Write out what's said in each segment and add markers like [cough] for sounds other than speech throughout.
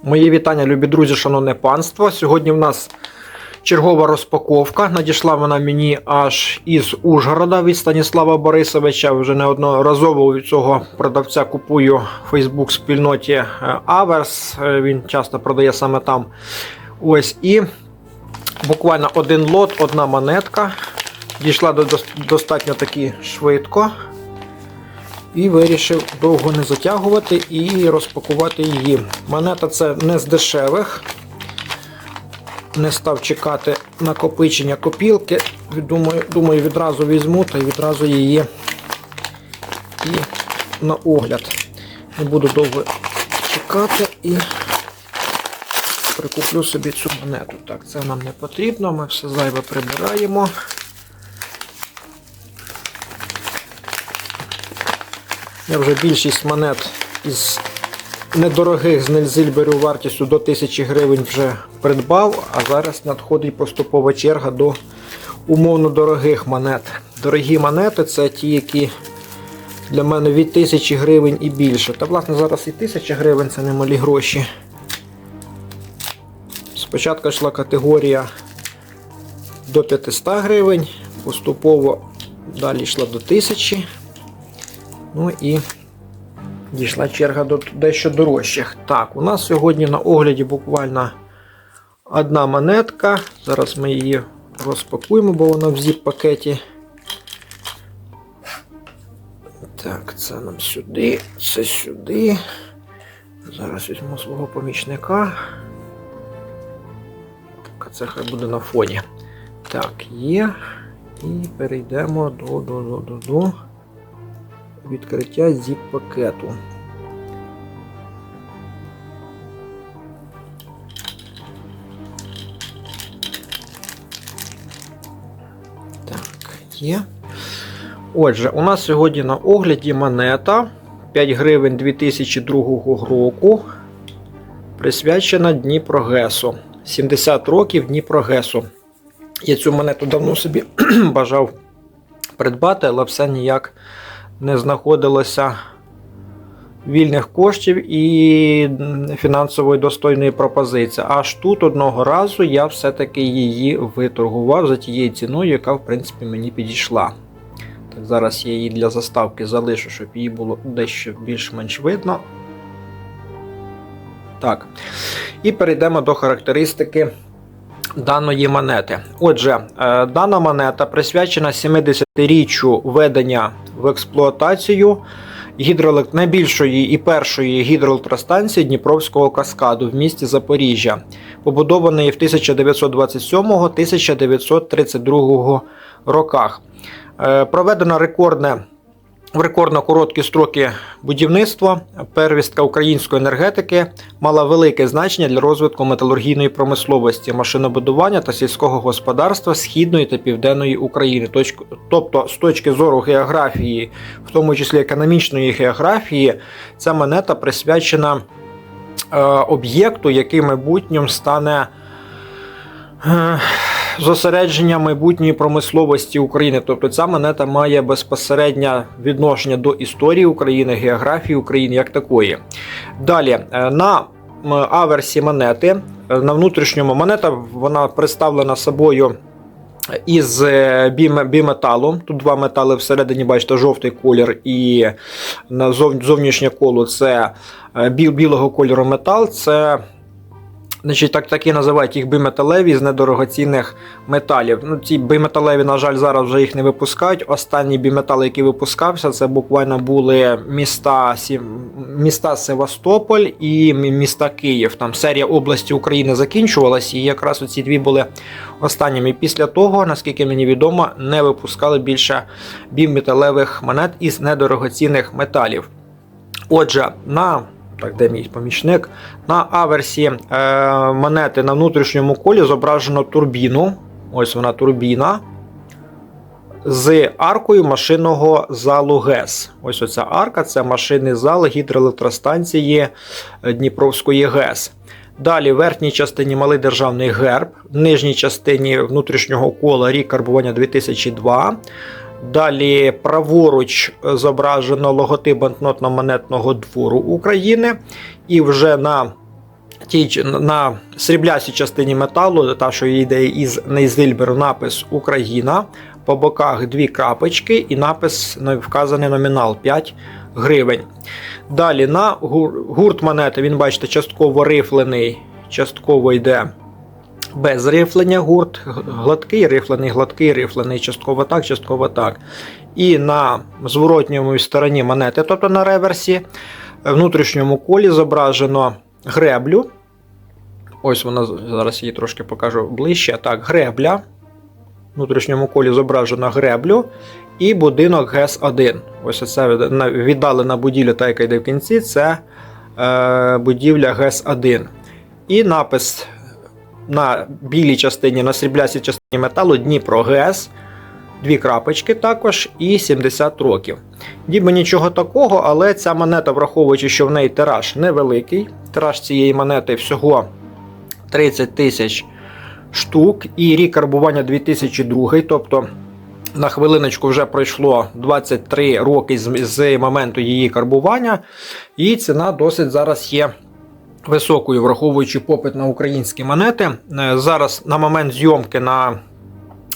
Мої вітання, любі друзі, шановне панство. Сьогодні в нас чергова розпаковка. Надійшла вона мені аж із Ужгорода від Станіслава Борисовича. Вже неодноразово у цього продавця купую в Фейсбук спільноті е, Аверс. Е, Він часто продає саме там. Ось і буквально один лот, одна монетка. Дійшла до достатньо таки швидко. І вирішив довго не затягувати і розпакувати її. Монета це не з дешевих. Не став чекати накопичення копілки. Думаю, думаю, відразу візьму та відразу її і на огляд. Не буду довго чекати і прикуплю собі цю монету. Так, це нам не потрібно, ми все зайве прибираємо. Я вже більшість монет із недорогих з Нельзильберу вартістю до 1000 гривень вже придбав, а зараз надходить поступова черга до умовно дорогих монет. Дорогі монети це ті, які для мене від 1000 гривень і більше. Та власне зараз і 1000 гривень це немалі гроші. Спочатку йшла категорія до 500 гривень, поступово далі йшла до 1000. Ну і дійшла черга до дещо дорожчих. Так, у нас сьогодні на огляді буквально одна монетка. Зараз ми її розпакуємо, бо вона в зіп-пакеті. Так, це нам сюди, це сюди. Зараз візьму свого помічника. Так, це хай буде на фоні. Так, є. І перейдемо до, до, до, до, до відкриття zip-пакету. Так, є. Отже, у нас сьогодні на огляді монета 5 гривень 2002 року. Присвячена Дніпрогесу. 70 років Дніпрогесу. Я цю монету давно собі [clears throat] бажав придбати, але все ніяк не знаходилося вільних коштів і фінансової достойної пропозиції. Аж тут одного разу я все-таки її виторгував за тією ціною, яка в принципі мені підійшла. Так, Зараз я її для заставки залишу, щоб її було дещо більш-менш видно. Так. І перейдемо до характеристики даної монети. Отже, е, дана монета присвячена 70-річчю введення в експлуатацію гідроелект... найбільшої і першої гідроелектростанції Дніпровського каскаду в місті Запоріжжя, побудованої в 1927-1932 роках. Е, Проведено рекордне в рекордно короткі строки будівництва первістка української енергетики мала велике значення для розвитку металургійної промисловості, машинобудування та сільського господарства східної та південної України. Тобто, з точки зору географії, в тому числі економічної географії, ця монета присвячена е, об'єкту, який в майбутньому стане. Зосередження майбутньої промисловості України. Тобто ця монета має безпосереднє відношення до історії України, географії України як такої. Далі е, на аверсі монети е, на внутрішньому монета вона представлена собою. Із е, біметалу. Тут два метали всередині, бачите, жовтий колір і зовнішнє коло це білого кольору метал. Це Значить, так, і називають їх биметалеві з недорогоцінних металів. Ну, ці биметалеві, на жаль, зараз вже їх не випускають. Останні біметали, які випускався, це буквально були міста, міста Севастополь і міста Київ. Там серія області України закінчувалась, і якраз оці дві були останніми. Після того, наскільки мені відомо, не випускали більше біметалевих монет із недорогоцінних металів. Отже, на так, де мій помічник? На аверсі е, монети на внутрішньому колі зображено турбіну. Ось вона турбіна. З аркою машинного залу ГЕС. Ось оця арка це машинний зал гідроелектростанції Дніпровської ГЕС. Далі в верхній частині малий державний герб, в нижній частині внутрішнього кола рік карбування 2002. Далі праворуч зображено логотип банкнотно-монетного двору України. І вже на тій на сріблястій частині металу, та що йде із Нейзильберу, напис Україна. По боках дві крапочки і напис вказаний номінал 5 гривень. Далі на гурт монети, він бачите, частково рифлений, частково йде без рифлення гурт, гладкий, рифлений, гладкий, рифлений, частково так, частково так. І на зворотньому стороні монети, тобто на реверсі, в внутрішньому колі зображено греблю. Ось вона зараз її трошки покажу ближче. Так, гребля. В внутрішньому колі зображено греблю і будинок ГЕС-1. Ось це віддалена будівля, та яка йде в кінці, це е, будівля ГЕС-1. І напис на білій частині, на сріблястій частині металу Дніпро ГЕС. Дві крапочки також і 70 років. Ніби нічого такого, але ця монета, враховуючи, що в неї тираж невеликий. Тираж цієї монети всього 30 тисяч штук, і рік карбування 2002, тобто на хвилиночку вже пройшло 23 роки з моменту її карбування, і ціна досить зараз є високою, враховуючи попит на українські монети. Е, Зараз на момент зйомки на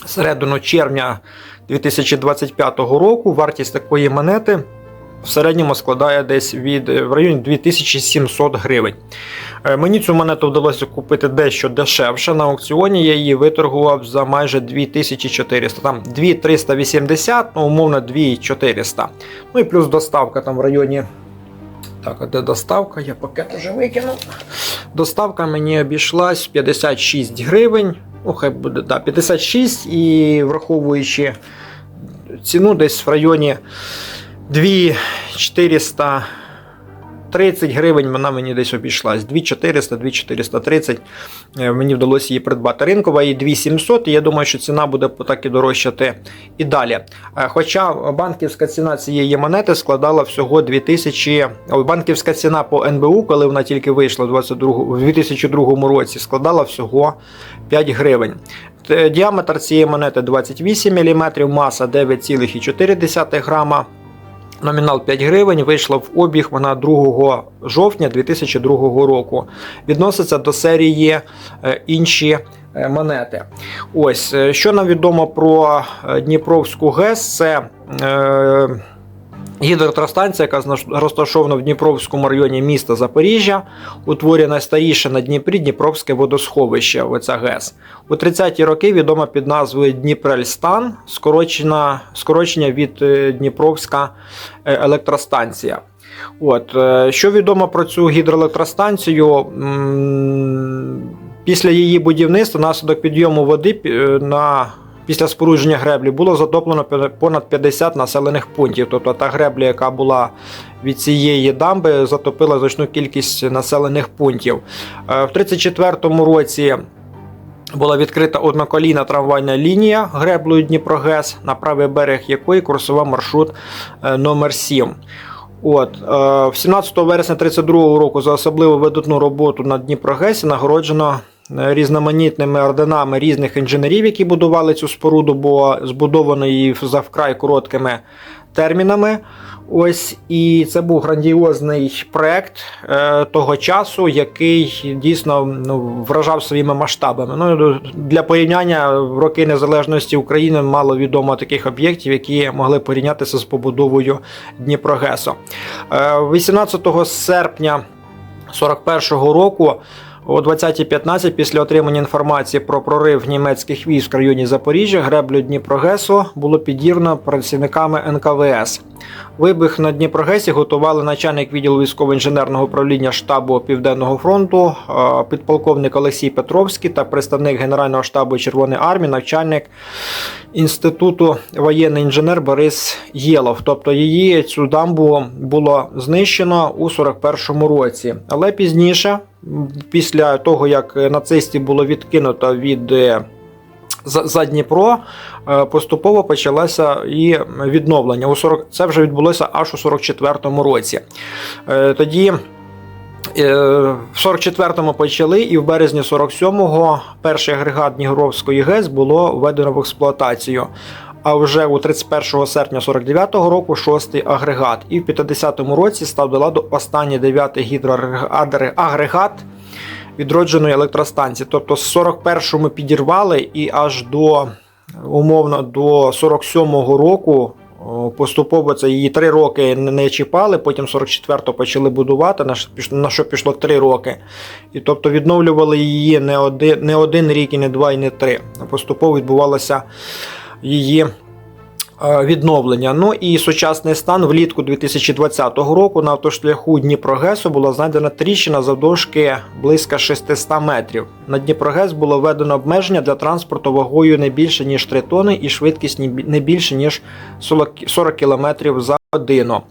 середину червня 2025 року вартість такої монети в середньому складає десь від е, в районі 2700 гривень. Е, Мені цю монету вдалося купити дещо дешевше. На аукціоні я її виторгував за майже 2400. Там 2380, ну умовно 2400. Ну і плюс доставка там в районі. Так, а де доставка? Я пакет уже викинув. Доставка мені обійшлась 56 гривень. Ну, хай буде да, 56 і враховуючи ціну десь в районі 2400 30 гривень вона мені десь обійшлась. 2400, 2430 е, мені вдалося її придбати. Ринкова і 2700, і я думаю, що ціна буде так і дорожчати і далі. Е, Хоча банківська ціна цієї монети складала всього 2000, банківська ціна по НБУ, коли вона тільки вийшла в 22, в 2002 році, складала всього 5 гривень. Діаметр цієї монети 28 мм, маса 9,4 грама. Номінал 5 гривень вийшла в обіг вона 2 жовтня 2002 року. Відноситься до серії е, інші е, монети. Ось е, що нам відомо про Дніпровську ГЕС, це гідроелектростанція, яка розташована в Дніпровському районі міста Запоріжжя, утворює найстаріше на Дніпрі Дніпровське водосховище. Оця ГЕС. У 30-ті роки відома під назвою Дніпрельстан, скорочення від е, Дніпровська е, електростанція. От, е, що відомо про цю гідроелектростанцію? Після її будівництва, наслідок підйому води на після спорудження греблі було затоплено понад 50 населених пунктів. Тобто та гребля, яка була від цієї дамби, затопила значну кількість населених пунктів. Е, В 1934 році була відкрита одноколійна трамвайна лінія греблею Дніпрогес, на правий берег якої курсував маршрут е, номер 7. От, е, 17 вересня 32 року за особливо видатну роботу на Дніпрогесі нагороджено е, різноманітними орденами різних інженерів, які будували цю споруду, бо збудовано її за вкрай короткими термінами. Ось і це був грандіозний проект е, того часу, який дійсно ну, вражав своїми масштабами. Ну для порівняння в роки незалежності України мало відомо таких об'єктів, які могли порівнятися з побудовою Дніпрогесу. Е, 18 серпня 41-го року. О 20.15 після отримання інформації про прорив німецьких військ в районі Запоріжжя греблю Дніпрогесу було підірвано працівниками НКВС. Вибух на Дніпрогесі готували начальник відділу військово-інженерного управління штабу Південного фронту, підполковник Олексій Петровський та представник Генерального штабу Червоної армії, начальник інституту воєнний інженер Борис Єлов. Тобто її цю дамбу було знищено у 41-му році. Але пізніше, після того як нацистів було відкинуто від е, за Дніпро е, поступово почалося і відновлення. У 40, це вже відбулося аж у 44-му році. Е, Тоді е, в 44-му почали, і в березні 47-го перший агрегат Днігровської ГЕС було введено в експлуатацію. А вже у 31 серпня 49-го року шостий агрегат. І в 50-му році став до ладу останній дев'ятий гідроагрегат відродженої електростанції. Тобто з 41-го ми підірвали і аж до умовно до 47-го року. Поступово це її три роки не- чіпали, потім 44-го почали будувати, на що пішло три роки. І тобто відновлювали її не один, не один рік, і не два, і не три. Поступово відбувалося її е, відновлення. Ну і сучасний стан влітку 2020 року на автошляху Дніпрогесу була знайдена тріщина завдовжки близько 600 метрів. На Дніпрогес було введено обмеження для транспорту вагою не більше ніж 3 тони і швидкість не більше ніж 40 40 км за годину.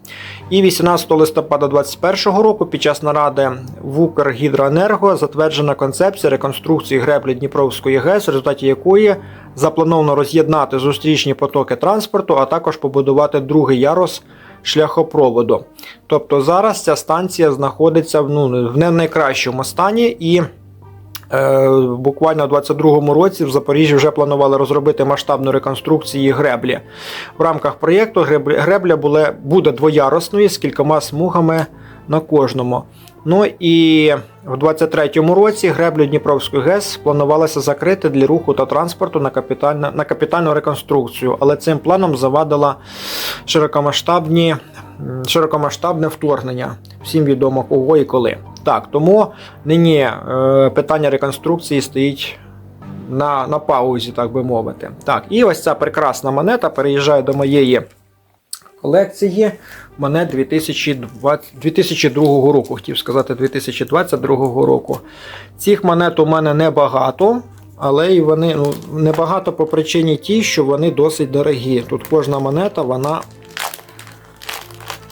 І 18 листопада 2021 року під час наради в Укргідроенерго затверджена концепція реконструкції греблі Дніпровської ГЕС, в результаті якої заплановано роз'єднати зустрічні потоки транспорту, а також побудувати другий ярус шляхопроводу. Тобто зараз ця станція знаходиться в, ну, в не найкращому стані і. Е, буквально у 22-му році в Запоріжжі вже планували розробити масштабну реконструкцію греблі. В рамках проєкту гребля буде двоярусною з кількома смугами на кожному. Ну і в 23-му році греблю Дніпровської ГЕС планувалося закрити для руху та транспорту на, капітальна, на капітальну реконструкцію, але цим планом завадила широкомасштабні, широкомасштабне вторгнення. Всім відомо кого і коли. Так, тому нині е, питання реконструкції стоїть на, на паузі, так би мовити. Так, і ось ця прекрасна монета переїжджає до моєї колекції монет 2020, 2002 року, хотів сказати 2022 року. Цих монет у мене небагато, але і вони ну, небагато по причині тій, що вони досить дорогі. Тут кожна монета, вона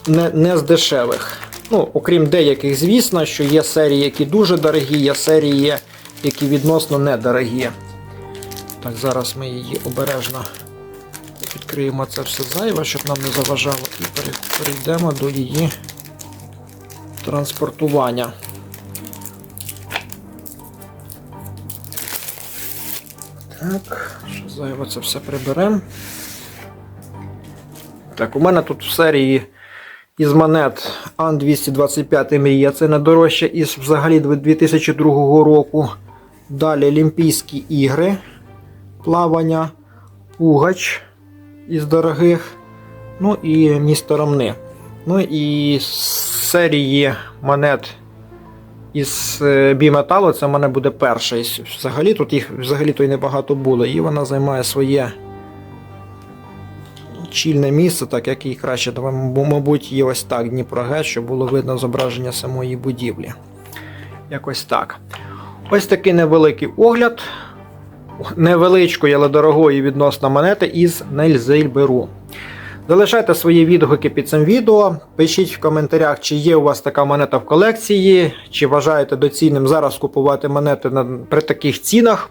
не, не з дешевих. Ну, окрім деяких, звісно, що є серії, які дуже дорогі, є серії, які відносно недорогі. Так, зараз ми її обережно відкриємо це все зайве, щоб нам не заважало, і перейдемо до її транспортування. Так, що зайве це все приберемо. Так, у мене тут в серії із монет Ан 225 мрія, це найдорожча із взагалі 2002 року. Далі Олімпійські ігри, плавання, Пугач із дорогих. Ну і місто Ромни. Ну і серії монет із е, біметалу, це в мене буде перша. Взагалі тут їх взагалі то й небагато було. І вона займає своє чільне місце, так як і краще. М- мабуть, є ось так Дніпрогес, щоб було видно зображення самої будівлі. Якось так. Ось такий невеликий огляд невеличкої, але дорогої відносно монети із Нельзильберу. Залишайте свої відгуки під цим відео. Пишіть в коментарях, чи є у вас така монета в колекції, чи вважаєте доцільним зараз купувати монети при таких цінах.